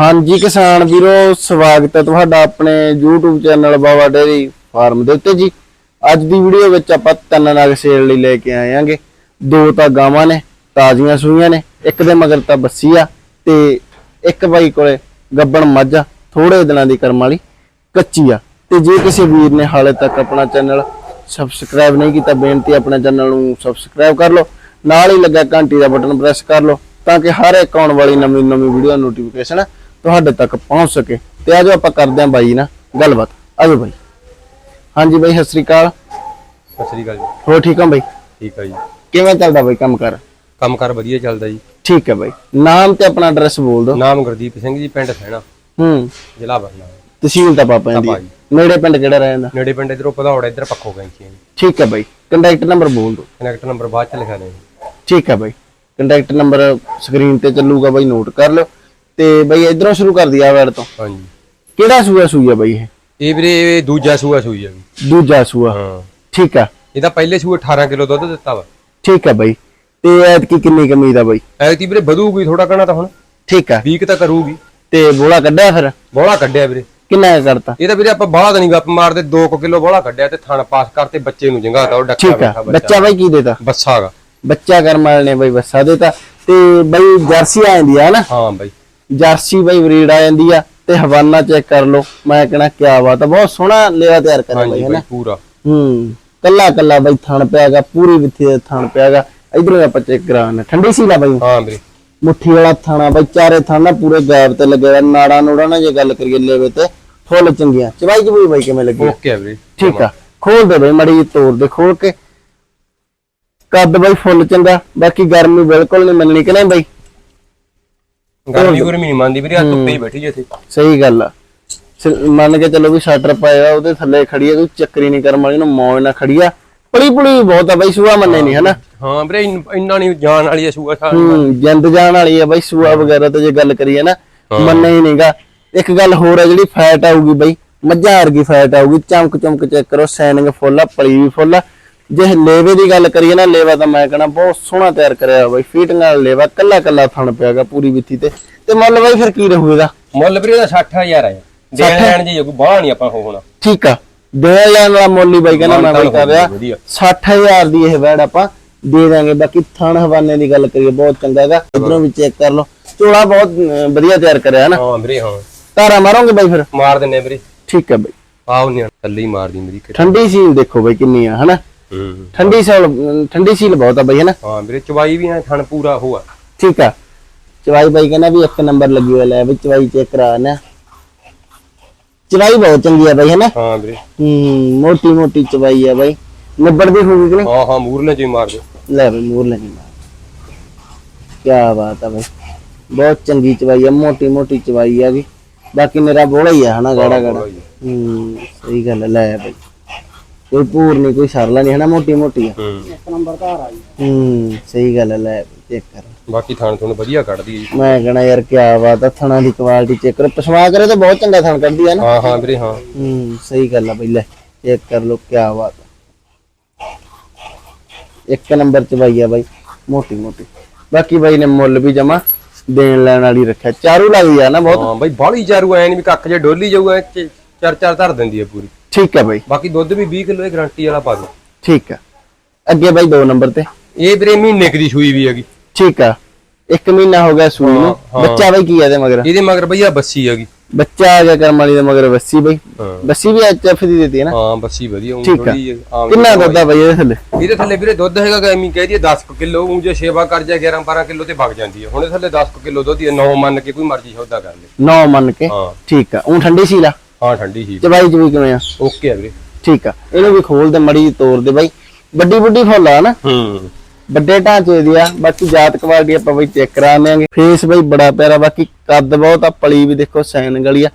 ਹਾਂਜੀ ਕਿਸਾਨ ਵੀਰੋ, ਸਵਾਗਤ ਹੈ ਤੁਹਾਡਾ ਆਪਣੇ YouTube channel Baba dairy farm ਦੇ ਉੱਤੇ ਜੀ। ਅੱਜ ਦੀ ਵੀਡੀਓ ਵਿੱਚ ਆਪਾਂ ਤਿੰਨ ਨਗ ਸੇਲ ਲਈ ਲੈ ਕੇ ਆਏ ਆਂਗੇ ਦੋ ਤਾਂ ਗਾਵਾਂ ਨੇ, ਤਾਜ਼ੀਆਂ ਸੂਈਆਂ ਨੇ, ਇੱਕ ਦੇ ਮਗਰ ਤਾਂ ਬੱਸੀ ਆ ਤੇ ਇੱਕ ਬਾਈ ਕੋਲੇ ਗੱਬਣ ਮੱਝ ਥੋੜੇ ਦਿਨਾਂ ਦੀ ਕਰਮ ਵਾਲੀ ਕੱਚੀ ਆ। ਤੇ ਜੇ ਕਿਸੇ ਵੀਰ ਨੇ ਹਾਲੇ ਤੱਕ ਆਪਣਾ ਚੈਨਲ ਸਬਸਕ੍ਰਾਈਬ ਨਹੀਂ ਕੀਤਾ, ਬੇਨਤੀ ਆਪਣੇ ਚੈਨਲ ਨੂੰ ਸਬਸਕ੍ਰਾਈਬ ਕਰ ਲਓ। ਨਾਲ ਹੀ ਲੱਗਾ ਘੰਟੀ ਦਾ ਬਟਨ ਪ੍ਰੈਸ ਕਰ ਲਓ, ਤਾਂ ਕਿ ਹਰ ਇੱਕ ਆਉਣ ਵਾਲੀ ਨਵੀਂ ਨਵੀਂ ਵੀਡੀਓ ਨੋਟੀਫਿਕੇਸ਼ਨ ਤੁਹਾਡੇ ਤੱਕ ਪਹੁੰਚ ਸਕੇ ਤੇ ਆਜੋ ਆਪਾਂ ਕਰਦੇ ਹਾਂ ਬਾਈ ਨਾਲ ਗੱਲਬਾਤ। ਆਜੋ ਬਾਈ। ਹਾਂਜੀ ਬਾਈ ਸਤਿ ਸ੍ਰੀ ਅਕਾਲ। ਸਤਿ ਸ੍ਰੀ ਅਕਾਲ ਜੀ। ਹੋ ਠੀਕ ਹੋ ਬਾਈ? ਠੀਕ ਆ ਜੀ। ਕਿਵੇਂ ਚੱਲਦਾ ਬਾਈ ਕੰਮ ਕਰ? ਕੰਮਕਾਰ ਵਧੀਆ ਚੱਲਦਾ ਜੀ। ਠੀਕ ਹੈ ਬਾਈ। ਨਾਮ ਤੇ ਆਪਣਾ ਐਡਰੈਸ ਬੋਲ ਦਿਓ। ਨਾਮ ਗੁਰਦੀਪ ਸਿੰਘ ਜੀ ਪਿੰਡ ਸੈਣਾ। ਹੂੰ। ਜ਼ਿਲ੍ਹਾ ਬਰਨਾਲਾ। ਤਹਿਸੀਲ ਤਾਂ ਪਾਪਾ ਦੀ ਪਾਪਾ ਜੀ। ਨੇੜੇ ਪਿੰਡ ਕਿਹੜਾ ਰਹਿ ਜਾਂਦਾ? ਨੇੜੇ ਪਿੰਡ ਇਧਰੋਂ ਪਧੌੜ ਇਧਰ ਪੱਖੋ ਗੈਂਚੀ ਜੀ ਠੀਕ ਹੈ ਬਾਈ। ਕੰਟੈਕਟ ਨੰਬਰ ਬੋਲ ਦਿਓ। ਕਨੈਕਟ ਨੰਬਰ ਬਾਅਦ ਚ ਲਿਖਾ ਲੈ ਠੀਕ ਹੈ ਬਾਈ। ਕੰਟੈਕਟ ਨੰਬਰ ਸਕਰੀਨ ਤੇ ਚੱਲੂਗਾ ਬਾਈ। ਨੋਟ ਕਰ ਲਿਓ। ਤੇ ਬਾਈ ਇਧਰੋਂ ਸ਼ੁਰੂ ਕਰ ਦਿਆ ਵੈੜ ਤੋਂ। ਹਾਂਜੀ। ਕਿਹੜਾ ਸੂਆ ਸੂਆ ਬਾਈ ਇਹ? ਇਹ ਵੀਰੇ ਦੂਜਾ ਸੂਆ ਸੂਈ ਆ ਦੂਜਾ ਸੂਆ। ਹਾਂ। ਠੀਕ ਆ। ਇਹਦਾ ਪਹਿਲੇ ਸੂਏ 18 ਕਿਲੋ ਦੁੱਧ ਦਿੱਤਾ ਵਾ। ਠੀਕ ਆ ਬਾਈ। ਤੇ ਐਤਕੀ ਕਿੰਨੀ ਕਮੀ ਦਾ ਬਾਈ? ਐਤੀ ਵੀਰੇ ਵਧੂਗੀ ਥੋੜਾ ਕਣਾ ਤਾਂ ਹੁਣ। ਠੀਕ ਆ। ਵੀਕ ਤਾਂ ਕਰੂਗੀ। ਤੇ ਬੋਲਾ ਕੱਢਿਆ ਫਿਰ? ਬੋਲਾ ਕੱਢਿਆ ਵੀਰੇ। ਕਿੰਨਾ ਕੁ ਕਰਤਾ? ਇਹ ਤਾਂ ਵੀਰੇ ਆਪਾਂ ਬਾਹਲਾ ਤਾਂ ਨਹੀਂ ਗੱਪ ਮਾਰਦੇ 2 ਕਿਲੋ ਬੋਲਾ ਕੱਢਿਆ ਤੇ ਥਣ ਪਾਸ ਕਰਤੇ ਬੱਚੇ ਨੂੰ ਜੰਗਾਤਾ ਉਹ ਡੱਕਿਆ ਠੀਕ ਆ। ਬੈਠਾ ਬੱਚਾ। ਬਾਈ ਕੀ ਦੇਤਾ? ਬੱਸਾ ਹੈਗਾ ਬੱਚਾ ਕਰਮ ਵਾਲੇ ਨੇ ਬਾਈ ਬੱਸਾ ਦੇਤਾ। ਤੇ ਬਾਈ ਜਰਸੀ ਆ ਜਾਂਦੀ ਆ ਨਾ ਹਾਂ ਬਾਈ। ਜਰਸੀ ਬਾਈ ਬਰੀਡ ਆ ਜਾਂਦੀ ਆ ਤੇ ਹਵਾਨਾ ਚੈੱਕ ਕਰ ਲਓ। ਮੈਂ ਕਹਣਾ ਕਿਆ ਬਾਤ ਆ। ਬਹੁਤ ਸੋਹਣਾ ਲੇਵਾ ਤਿਆਰ ਕਰਿਆ ਬਾਈ ਹਾਂਜੀ ਹੈ ਬਾਈ ਨਾ ਪੂਰਾ। ਹੂੰ ਕੱਲਾ ਕੱਲਾ ਬਾਈ ਥਣ ਪਿਆਗਾ ਪੂਰੀ ਵਿੱਥੀ ਦੇ ਥਣ ਪਿਆਗਾ। ਇਧਰੋਂ ਆਪਾਂ ਚੈੱਕ ਕਰਾਉਣਾ ਠੰਡੀ ਸੀ ਲਾ ਬਾਈ? ਹਾਂ ਵੀਰੇ। ਮੁੱਠੀ ਵਾਲਾ ਥਾਣਾ ਬਾਈ ਚਾਰੇ ਥਾਣਾ ਪੂਰੇ ਗੈਪ ਤੇ ਲੱਗੇ ਹੋਏ ਨਾੜਾ ਨੂੜਾ ਨਾ ਜੇ ਗੱਲ ਕਰੀਏ ਲੈਵੇ ਤੇ ਫੁੱਲ ਚੰਗੀਆਂ। ਚਵਾਈ ਚਵਾਈ ਬਾਈ ਕਿਵੇਂ ਲੱਗੀ? ਓਕੇ ਵੀਰੇ ਠੀਕ ਆ। ਖੋਲ ਦੇ ਬਾਈ ਮੜੀ ਤੋੜ ਦੇ ਖੋਲ ਕੇ। ਕੱਦ ਬਾਈ ਫੁੱਲ ਚੰਗਾ ਬਾਕੀ ਗਰਮੀ ਬਿਲਕੁਲ ਨਹੀਂ ਮੰਨਣੀ ਕਿ ਨਹੀਂ ਬਾਈ? ਗਰਮੀ ਗੁਰਮੀ ਨਹੀਂ ਮੰਨਦੀ ਵੀਰੇ ਆ ਧੁੱਪੇ ਹੀ ਬੈਠੀ ਜੇ ਇੱਥੇ। ਸਹੀ ਗੱਲ ਆ। ਮੰਨ ਕੇ ਚੱਲੋ ਵੀ ਸ਼ਟਰ ਪਾਇਆ ਉਹਦੇ ਥੱਲੇ ਖੜੀ ਆ ਕੋਈ ਚੱਕਰੀ ਨਹੀਂ ਕਰਮ ਵਾਲੀ ਨੂੰ ਮੌਜ ਨਾਲ ਖੜੀ ਆ। ਪੜੀ ਪੁੜੀ ਬਹੁਤ ਆ ਬਾਈ ਸੂਆ ਮੰਨੇ ਨਹੀਂ ਹਨਾ? ਹਾਂ। ਵੀਰੇ ਇੰਨ- ਨਹੀਂ ਜਾਣ ਵਾਲੀ ਆ ਸੂਆ ਸਾਰੀ। ਜਿੰਦ ਜਾਣ ਵਾਲੀ ਆ ਬਾਈ ਸੂਆ ਵਗੈਰਾ ਤੇ ਜੇ ਗੱਲ ਕਰੀਏ ਨਾ ਮੰਨੇ ਹੀ ਨਹੀਂਗਾ ਇੱਕ ਗੱਲ ਹੋਰ ਆ ਜਿਹੜੀ ਫੈਟ ਆਊਗੀ ਬਾਈ ਮੱਝਾਂ ਵਰਗੀ ਫੈਟ ਆਊਗੀ ਚਮਕ ਚਮਕ ਚੈੱਕ ਕਰੋ ਸੈਨਿੰਗ ਫੁੱਲ ਆ ਪਲੀ ਵੀ ਫੁੱਲ ਆ। ਜੇ ਲੇਵੇ ਦੀ ਗੱਲ ਕਰੀਏ ਨਾ ਲੇਵਾ ਤਾਂ ਮੈਂ ਕਹਣਾ ਬਹੁਤ ਸੋਹਣਾ ਤਿਆਰ ਕਰਿਆ ਹੋਇਆ ਬਾਈ ਫੀਟਿੰਗ ਨਾਲ ਲੇਵਾ ਕੱਲਾ ਕੱਲਾ ਥਣ ਪਿਆਗਾ ਪੂਰੀ ਵਿੱਥੀ ਤੇ। ਤੇ ਮੁੱਲ ਬਾਈ ਫਿਰ ਕੀ ਰਹੂ ਇਹਦਾ? ਮੁੱਲ ਵੀਰੇ ਦਾ 60000 ਆ ਦੇਣ ਲੈਣ ਜੀ ਕੋਈ ਬਾਹਲਾ ਨਹੀਂ ਆਪਾਂ ਹੋਣਾ। ਠੀਕ ਆ। ਦੇ ਲੈਣ ਵਾਲਾ ਮੁੱਲ ਹੀ ਬਾਈ ਕਹਿੰਦਾ ਮੈਂ ਬਾਈ ਕਰ ਰਿਹਾ। ਵਧੀਆ। 60000 ਦੀ ਇਹ ਵੈੜ ਆਪਾਂ ਦੇ ਦਾਂਗੇ। ਬਾਕੀ ਥਣ ਹਵਾਨੇ ਦੀ ਗੱਲ ਕਰੀਏ ਬਹੁਤ ਚੰਗਾ ਹੈਗਾ। ਇਧਰੋਂ ਵੀ ਚੈੱਕ ਕਰ ਲਓ। ਝੋਲਾ ਬਹੁਤ ਵਧੀਆ ਤਿਆਰ ਕਰਿਆ ਨਾ। ਹਾਂ ਵੀਰੇ ਹਾਂ। ਧਾਰਾ ਮਾਰੋਗੇ ਬਾਈ ਫਿਰ? ਮਾਰ ਦਿੰਨੇ ਵੀਰੇ। ਠੀਕ ਆ ਬਾਈ। ਆਉ ਨਹੀਂ ਥੱਲੇ ਹੀ ਮਾਰਦੀ ਮੇਰੀ ਕਿਤੇ ਠੰਡੀ ਸੀਲ ਦੇਖੋ ਬਾਈ ਕਿੰਨੀ ਆ ਹਨਾ? ਹੂੰ ਠੰਡੀ ਸੀਲ ਠੰਡੀ ਸੀਲ ਬਹੁਤ ਆ ਬਾਈ ਹਨਾ ਹਾਂ ਵੀਰੇ ਚਵਾਈ ਵੀ ਐ ਥਣ ਪੂਰਾ ਹੋਆ। ਠੀਕ ਆ। ਚਵਾਈ ਬਾਈ ਕਹਿੰਦਾ ਵੀ ਇੱਕ ਨੰਬਰ ਲੱਗੀ ਹੋਇਆ ਲੈ ਵੀ ਚਵਾਈ ਚੈੱਕ ਕਰਾ ਨਾ। ਚਵਾਈ ਬਹੁਤ ਚੰਗੀ ਆ ਬਾਈ ਹਨਾ ਹਾਂ ਵੀਰੇ। ਹੂੰ ਮੋਟੀ ਮੋਟੀ ਚਵਾਈ ਆ ਬਾਈ। ਨਿਬੜ ਦੀ ਹੋਊਗੀ ਕਿ ਨਹੀਂ? ਹਾਂ ਹਾਂ ਮੂਰਲੇ ਚ ਹੀ ਮਾਰ ਦੇ। ਲੈ ਬਈ ਮੂਰ ਲੈਣੀ ਮਾਰ ਕੀ ਬਾਤ ਆ ਬਈ। ਬਹੁਤ ਚੰਗੀ ਚਵਾਈ ਆ ਮੋਟੀ ਮੋਟੀ ਚਵਾਈ ਆ ਗਈ ਬਾਕੀ ਮੇਰਾ ਬੋਲਾ ਹੀ ਆ ਹਨਾ ਗਾੜਾ ਗਾੜਾ। ਹੀ। ਹੂੰ ਸਹੀ ਗੱਲ ਲੈ ਬਈ। ਕੋਈ ਪੂਰ ਨਹੀਂ ਕੋਈ ਸਰਲਾ ਨਹੀਂ ਹਨਾ ਮੋਟੀ ਮੋਟੀ। ਆ ਹੂੰ ਹੂੰ ਸਹੀ ਗੱਲ ਆ, ਲੈ ਚੈੱਕ ਕਰ। ਬਾਕੀ ਥਣ ਤੁਹਾਨੂੰ ਵਧੀਆ ਕੱਢਦੀ ਹੈ ਜੀ। ਮੈਂ ਕਹਣਾ ਯਾਰ ਕੀ ਬਾਤ ਆ ਥਣਾ ਦੀ ਕੁਆਲਿਟੀ ਚੈੱਕ ਕਰੋ। ਪਸਵਾ ਕਰੇ ਤਾਂ ਬਹੁਤ ਚੰਗਾ ਥਣ ਕੱਢਦੀ ਆ ਨਾ। ਹਾਂ ਹਾਂ ਵੀਰੇ ਹਾਂ। ਹੂੰ ਸਹੀ ਗੱਲ ਆ ਬਈ ਲੈ ਚੈੱਕ ਕਰ ਲੋ ਕੀ ਬਾਤ ਆ। ਇੱਕ ਨੰਬਰ ਚ ਬਾਈ ਆ ਬਾਈ ਮੋਟੀ ਮੋਟੀ। ਬਾਕੀ ਬਾਈ ਨੇ ਮੁੱਲ ਵੀ ਜਮਾ ਦੇਣ ਲੈਣ ਵਾਲੀ ਰੱਖਿਆ। ਚਾਰੂ ਲੱਗਦੀ ਆ ਨਾ ਬਹੁਤ। ਹਾਂ ਬਾਈ ਬਾਹਲੀ ਚਾਰੂ ਐ ਨਹੀਂ ਵੀ ਕੱਖ ਜੇ ਡੋਲੀ ਜਾਊਗਾ ਚਾਰ ਚਾਰ ਧਰ ਦਿੰਦੀ ਹੈ ਪੂਰੀ। ਠੀਕ ਹੈ ਬਾਈ। ਬਾਕੀ ਦੁੱਧ ਵੀ 20 ਕਿਲੋ ਇਹ ਗਾਰੰਟੀ ਵਾਲਾ ਪਾ ਦੋ ਠੀਕ ਆ ਅੱਗੇ ਬਾਈ ਦੋ ਨੰਬਰ ਤੇ। ਇਹ ਵੀਰੇ ਮਹੀਨੇ ਦੀ ਸੂਈ ਵੀ ਹੈਗੀ। ਠੀਕ ਆ ਇੱਕ ਮਹੀਨਾ ਹੋ ਗਿਆ ਸੂਈ ਨੂੰ। ਹਾਂ। ਬੱਚਾ ਬਾਈ ਕੀ ਆ ਇਹਦੇ ਮਗਰ? ਇਹਦੇ ਮਗਰ ਬਈਆ ਬੱਸੀ ਹੈਗੀ। ਬੱਚਾ ਆ ਗਿਆ ਕਰਮ ਵਾਲੀ ਦੇ ਮਗਰ ਬੱਸੀ ਬਾਈ। ਹਾਂ। ਬੱਸੀ ਵੀ ਐਚਐਫ ਦੀ ਦਿੱਤੀ ਹੈ ਨਾ? ਹਾਂ ਬੱਸੀ ਵਧੀਆ ਆ। ਥੋੜੀ ਆਮ ਕਿੰਨਾ ਦੁੱਧ ਆ ਬਾਈ ਇਹਦੇ ਥੱਲੇ? ਇਹਦੇ ਥੱਲੇ ਵੀਰੇ ਦੁੱਧ ਹੈਗਾ ਕਿ ਐਵੇਂ ਕਹਿ ਦਈਏ 10 ਕਿਲੋ ਊਂ ਜੇ ਸੇਵਾ ਕਰ ਜਾ 11 12 ਕਿਲੋ ਤੇ ਵਗ ਜਾਂਦੀ ਹੈ। ਹੁਣ ਇਹਦੇ ਥੱਲੇ 10 ਕਿਲੋ ਦੁੱਧ ਹੀ 9 ਮੰਨ ਕੇ ਕੋਈ ਮਰਜ਼ੀ ਸੌਦਾ ਕਰ ਲੈ। ਨੌ ਮੰਨ ਕੇ। ਹਾਂ। ਠੀਕ ਆ ਉਹ ਠੰਡੀ ਸੀ ਲਾ ਹਾਂ ਠੰਡੀ ਸੀ। ਚਬਾਈ ਚ ਵੀ ਕਿਵੇਂ ਆ? ਓਕੇ ਆ ਵੀਰੇ। ਠੀਕ ਆ। ਇਹਨੂੰ ਵੀ ਖੋਲ ਦੇ ਮੜੀ ਤੋੜ ਦੇ ਬਾਈ। ਵੱਡੀ ਵੱਡੀ ਫੁੱਲ ਆ ਨਾ। ਹੂੰ। ਵੱਡੇ ਢਾਂਚੇ ਦੀ ਆ। ਬਾਕੀ ਜਾਤ ਕੁਆਲਿਟੀ ਆਪਾਂ ਬਈ ਚੈੱਕ ਕਰਾ ਲਿਆਂਗੇ ਫੇਸ ਬਈ ਬੜਾ ਪਿਆਰਾ। ਬਾਕੀ ਕੱਦ ਬਹੁਤ ਆ ਪਲੀ ਵੀ ਦੇਖੋ ਸੈਨ ਗਲੀ ਆ।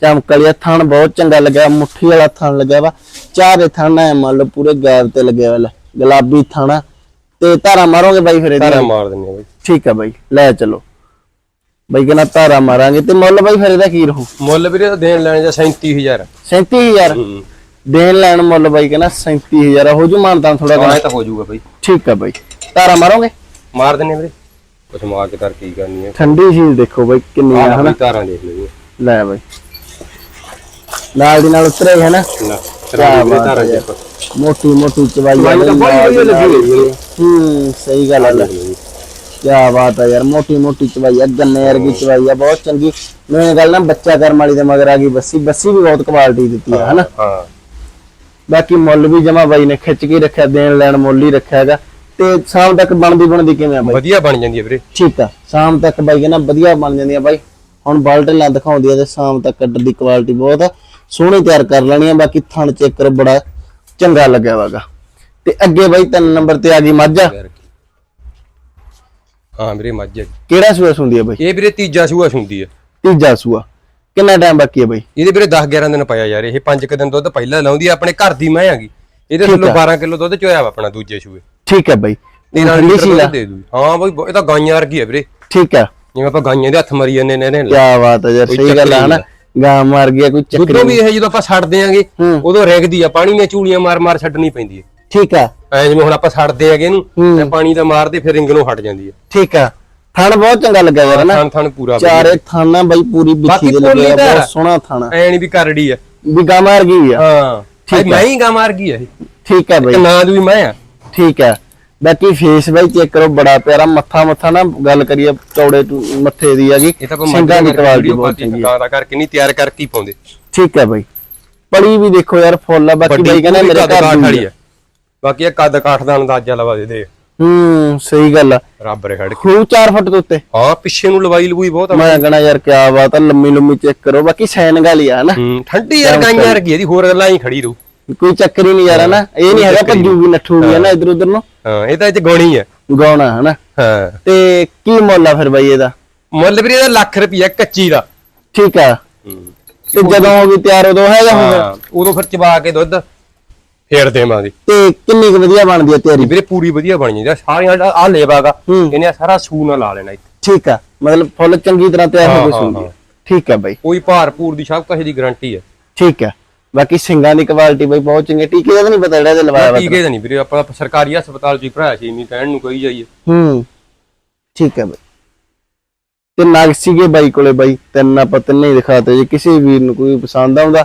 ਚਮਕ ਵਾਲੀ ਥਣ ਬਹੁਤ ਚੰਗਾ ਲੱਗਿਆ। ਮੁੱਠੀ ਵਾਲਾ ਥਣ ਲੱਗਿਆ ਵਾ। ਚਾਰੇ ਥਣ ਐ ਮੰਨ ਲਓ ਪੂਰੇ ਗੈਬ ਤੇ ਲੱਗਿਆ ਵਾ ਲੈ, ਗੁਲਾਬੀ ਥਣ। ਤੇ ਧਾਰਾ ਮਾਰੋਗੇ ਬਾਈ ਫਿਰ ਇਹਦੀ ਸਾਰਾ ਮਾਰ ਦਿੰਨੇ ਬਾਈ। ਠੀਕ ਆ ਬਾਈ। ਲੈ ਚਲੋ। ਬਾਈ ਕਹਿੰਦਾ ਧਾਰਾ ਮਾਰਾਂਗੇ ਤੇ ਮੁੱਲ ਬਾਈ ਫਿਰ ਇਹਦਾ ਕੀ ਰਹੂ? ਮੁੱਲ ਵੀਰੇ ਦੇਣ ਲੈਣ ਜਾਂ 37000 37000 ਹੂੰ। ਦੇਣ ਲੈਣ ਮੁੱਲ ਬਾਈ ਕਹਿੰਦਾ 37000 ਹੋ ਜੂ ਮਾਨਤਾ ਥੋੜਾ ਤਾਂ ਹੋ ਜਾਊਗਾ ਬਾਈ। ਠੀਕ ਆ ਬਾਈ। ਧਾਰਾ ਮਾਰੋਗੇ? ਮਾਰ ਦਿੰਨੇ ਵੀਰੇ। ਪਸਮਾ ਕੇ ਤਰ ਕੀ ਕਰਨੀ ਹੈ ਠੰਡੀ ਚੀਜ਼ ਦੇਖੋ ਬਾਈ ਕਿੰਨੀ ਆ ਹਨਾ? ਧਾਰਾਂ ਦੇਖ ਲਈਏ। ਲੈ ਬਾਈ। ਨਾਲ ਦੀ ਨਾਲ ਉਤਰੇ ਹੈ ਨਾ ਧਾਰਾਂ। ਮੋਟੀ ਮੋਟੀ ਚਵਾਈ। ਹੂੰ। ਸਹੀ ਗੱਲ ਹੈ ਕੀ ਬਾਤ ਹੈ ਯਾਰ ਮੋਟੀ ਮੋਟੀ ਚਵਾਈ ਆ ਗੰਨੇ ਵਰਗੀ ਚਵਾਈ ਆ ਬਹੁਤ ਚੰਗੀ। ਮੈਨੂੰ ਗੱਲ ਨਾ ਬੱਚਾ ਕਰਮ ਵਾਲੀ ਦੇ ਮਗਰ ਆ ਗਈ ਬੱਸੀ ਬੱਸੀ ਵੀ ਬਹੁਤ ਕੁਆਲਿਟੀ ਦਿੱਤੀ ਆ ਹਨਾ? ਹਾਂ। ਬਾਕੀ ਮੁੱਲ ਵੀ ਜਮਾ ਬਾਈ ਨੇ ਖਿੱਚ ਕੇ ਹੀ ਰੱਖਿਆ ਦੇਣ ਲੈਣ ਮੁੱਲ ਹੀ ਰੱਖਿਆ ਹੈਗਾ। ਤੇ ਸ਼ਾਮ ਤੱਕ ਬਣਦੀ ਬਣਦੀ ਕਿਵੇਂ ਆ ਬਾਈ? ਵਧੀਆ ਬਣ ਜਾਂਦੀ ਹੈ ਵੀਰੇ। ਠੀਕ ਆ ਸ਼ਾਮ ਤੱਕ ਬਾਈ ਕਹਿੰਦਾ ਵਧੀਆ ਬਣ ਜਾਂਦੀਆਂ ਬਾਈ। ਹੁਣ ਬਾਲਟਲਾਂ ਦਿਖਾਉਂਦੀ ਆ ਤੇ ਸ਼ਾਮ ਤੱਕ ਕੱਟ ਦੀ ਕੁਆਲਿਟੀ ਬਹੁਤ ਆ। ਸੋਹਣੀ ਤਿਆਰ ਕਰ ਲੈਣੀ ਆ ਬਾਕੀ ਥਣ ਚੈੱਕ ਕਰੋ ਬੜਾ ਚੰਗਾ ਲੱਗਿਆ ਵਾਗਾ। ਤੇ ਅੱਗੇ ਬਾਈ ਤਿੰਨ ਨੰਬਰ ਤੇ ਆ ਗਈ ਮਾਝਾ। ਹਾਂ ਵੀਰੇ ਮੱਝ ਹੈ। ਕਿਹੜਾ ਸੂਆ ਸੁੰਦੀ ਆ ਬਾਈ? ਇਹ ਵੀਰੇ ਤੀਜਾ ਸੂਆ ਸੁੰਦੀ ਹੈ। ਤੀਜਾ ਸੂਆ। ਕਿੰਨਾ ਟਾਈਮ ਬਾਕੀ ਆ ਬਾਈ? ਇਹਦੇ ਵੀਰੇ 10 11 ਦਿਨ ਪਿਆ ਯਾਰ ਇਹ 5 ਕ ਦਿਨ ਦੁੱਧ ਪਹਿਲਾਂ ਲਾਉਂਦੀ ਆ ਆਪਣੇ ਘਰ ਦੀ ਮੈਂ ਹੈਗੀ। ਇਹਦੇ ਠੀਕ ਥੱਲੋਂ ਆ। 12 ਕਿਲੋ ਦੁੱਧ ਚੋਇਆ ਵਾ ਆਪਣਾ ਦੂਜੇ ਸੂਏ। ਠੀਕ ਹੈ ਬਾਈ। ਤੇ ਨਾਲ ਲੀਟਰ ਸੀ ਦੁੱਧ ਦੇ ਦੂ ਹਾਂ ਬਈ ਇਹ ਤਾਂ ਗਾਈਆਂ ਵਰਗੀ ਹੈ ਵੀਰੇ। ਠੀਕ ਆ। ਜਿਵੇਂ ਆਪਾਂ ਗਾਈਆਂ ਦੇ ਹੱਥ ਮਰੀ ਜਾਂਦੇ ਨੇ ਨੇ ਕੀ ਬਾਤ ਹੈ ਯਾਰ ਕੋਈ ਸਹੀ ਗੱਲ ਆ ਹਨਾ? ਗਾਂ ਮਾਰ ਗਿਆ ਕੋਈ ਚੱਕਰ ਦੁੱਧੋਂ ਵੀ ਇਹ ਜਦੋਂ ਆਪਾਂ ਛੱਡ ਦਿਆਂਗੇ ਹੂੰ। ਉਦੋਂ ਰੇਗਦੀ ਆ ਪਾਣੀ ਨੇ ਚੂਲੀਆਂ ਮਾਰ ਮਾਰ ਛੱਡਣੀ ਪੈਂਦੀ ਹੈ। ਠੀਕ ਆ। ਐ ਜਿਵੇਂ ਹੁਣ ਆਪਾਂ ਛੱਡਦੇ ਹੈਗੇ। ਇਹਨੂੰ ਤੇ ਪਾਣੀ ਦਾ ਮਾਰਦੇ ਫਿਰ ਰਿੰਗ ਨੂੰ ਹਟ ਜਾਂਦੀ ਹੈ ਠੀਕ ਆ। ਥਣ ਬਹੁਤ ਚੰਗਾ ਲੱਗਾ ਯਾਰ ਹਨਾ ਥਣ ਥਣ ਪੂਰਾ ਚਾਰੇ ਥਾਣਾ ਬਾਈ ਪੂਰੀ ਬਿੱਠੀ ਦੇ ਲੱਗਿਆ। ਬਹੁਤ ਸੋਹਣਾ ਥਾਣਾ। ਐ ਨਹੀਂ ਵੀ ਕਰੜੀ ਆ। ਵੀ ਗਾਂ ਮਾਰ ਗਈ ਆ। ਹਾਂ। ਠੀਕ ਮੈਂ ਹੀ ਗਾ ਮਾਰ ਗਈ ਆ ਠੀਕ ਆ ਬਾਈ। ਨਾਂ ਦੀ ਵੀ ਮੈਂ ਆ। ਠੀਕ ਹੈ ਬਾਕੀ ਫੇਸ ਬਾਈ ਚੈੱਕ ਕਰੋ ਬੜਾ ਪਿਆਰਾ ਮੱਥਾ ਮੱਥਾ ਨਾ ਗੱਲ ਕਰੀਏ ਚੌੜੇ ਮੱਥੇ ਦੀ ਹੈਗੀ ਸਿੰਘਾਂ ਦੀ ਕੁਆਲਿਟੀ ਬਹੁਤ ਚੰਗੀ ਦਾ ਕਰਕੇ ਨਹੀਂ ਤਿਆਰ ਕਰਕੇ ਹੀ ਪਾਉਂਦੇ। ਠੀਕ ਹੈ ਬਾਈ। ਪੜੀ ਵੀ ਦੇਖੋ ਯਾਰ ਫੁੱਲ ਆ। ਬਾਕੀ ਬਾਈ ਕਹਿੰਦਾ ਮੇਰੇ ਘਰ ਦੀ ਆ। ਬਾਕੀ ਇਹ ਕੱਦ ਕਾਠ ਦਾ ਅੰਦਾਜ਼ਾ ਲਵਾ ਦੇ ਦੇ। ਹੂੰ ਸਹੀ ਗੱਲ ਆ। ਰੱਬ ਰੇ ਖੜ ਕੇ। ਖੂ 4 ਫੁੱਟ ਦੇ ਉੱਤੇ। ਹਾਂ ਪਿੱਛੇ ਨੂੰ ਲਵਾਈ ਲਵੂਈ ਬਹੁਤ ਆ। ਮੈਂ ਕਹਣਾ ਯਾਰ ਕਿਆ ਬਾਤ ਆ ਲੰਮੀ ਲੰਮੀ ਚੈੱਕ ਕਰੋ ਬਾਕੀ ਸੈਨ ਗਾਲੀ ਆ ਨਾ। ਹੂੰ ਠੰਡੀ ਯਾਰ ਗਾਈਆਂ ਵਰਗੀ ਇਹਦੀ ਹੋਰ ਗੱਲਾਂ ਹੀ ਖੜੀ ਰਹੂ। ਕੋਈ ਚੱਕਰ ਹੀ ਨਹੀਂ ਯਾਰ ਨਾ? ਇਹ ਨਹੀਂ ਹੈਗਾ ਭੱਜੂ ਵੀ ਨੱਠੂ ਵੀ ਹੈ ਨਾ ਇਧਰ ਉਧਰ ਨੂੰ। ਹਾਂ ਇਹ ਤਾਂ ਇਹ ਚ ਗੋਣੀ ਆ। ਗਾਉਣਾ ਹਨਾ ਹਾਂ। ਤੇ ਕੀ ਮੁੱਲ ਆ ਫਿਰ ਬਾਈ ਇਹਦਾ? ਮੁੱਲ ਵੀਰੇ ਇਹਦਾ ਲੱਖ ਰੁਪਈਆ ਕੱਚੀ ਦਾ। ਠੀਕ ਆ। ਤੇ ਜਦੋਂ ਹੋ ਗਈ ਤਿਆਰ ਉਦੋਂ ਹੈਗਾ ਹੁਣ ਹਾਂ ਉਦੋਂ ਫਿਰ ਚਬਾ ਕੇ ਦੁੱਧ। ਫੇਰ ਦੇਵਾਂਗੇ। ਤੇ ਕਿੰਨੀ ਕੁ ਵਧੀਆ ਬਣਦੀ ਆ ਤਿਆਰੀ? ਵੀਰੇ ਪੂਰੀ ਵਧੀਆ ਬਣ ਜਾਂਦੀ ਆ। ਸਾਰੀਆਂ ਆ ਲੇਵਾਗਾ ਹੂੰ। ਇਹਨੇ ਆਹ ਸਾਰਾ ਸੂ ਨਾਲ ਲਾ ਲੈਣਾ ਇੱਥੇ। ਠੀਕ ਆ ਮਤਲਬ ਫੁੱਲ ਚੰਗੀ ਤਰ੍ਹਾਂ ਤਿਆਰ ਹੋ ਹਾਂ, ਕੇ ਹਾਂ, ਹਾਂ। ਠੀਕ ਆ ਬਾਈ। ਕੋਈ ਭਾਰ ਭੂਰ ਦੀ ਸਭ ਕੁਝ ਦੀ ਗਾਰੰਟੀ ਹੈ ਠੀਕ ਆ। ਬਾਕੀ ਸਿੰਘਾਂ ਦੀ ਕੁਆਲਿਟੀ ਬਾਈ ਬਹੁਤ ਚੰਗੀ ਆ। ਟੀਕੇ ਦਾ ਤਾਂ ਨਹੀਂ ਪਤਾ ਜਿਹੜਾ ਇਹਦੇ ਲਵਾਇਆ ਵਾ ਟੀਕੇ ਦਾ ਨਹੀਂ ਵੀਰੇ ਆਪਾਂ ਤਾਂ ਸਰਕਾਰੀ ਹਸਪਤਾਲ ਚ ਹੀ ਭਰਾਇਆ ਸੀ ਇੰਨੀ ਕਹਿਣ ਨੂੰ ਕਹੀ ਜਾਈਏ। ਹੂੰ ਠੀਕ ਆ ਬਾਈ। ਤੇ ਨਾਗ ਸੀਗੇ ਬਾਈ ਕੋਲੇ ਬਾਈ ਤਿੰਨ ਆਪਾਂ ਤਿੰਨੇ ਹੀ ਦਿਖਾਤੇ ਜੇ ਕਿਸੇ ਵੀਰ ਨੂੰ ਕੋਈ ਪਸੰਦ ਆਉਂਦਾ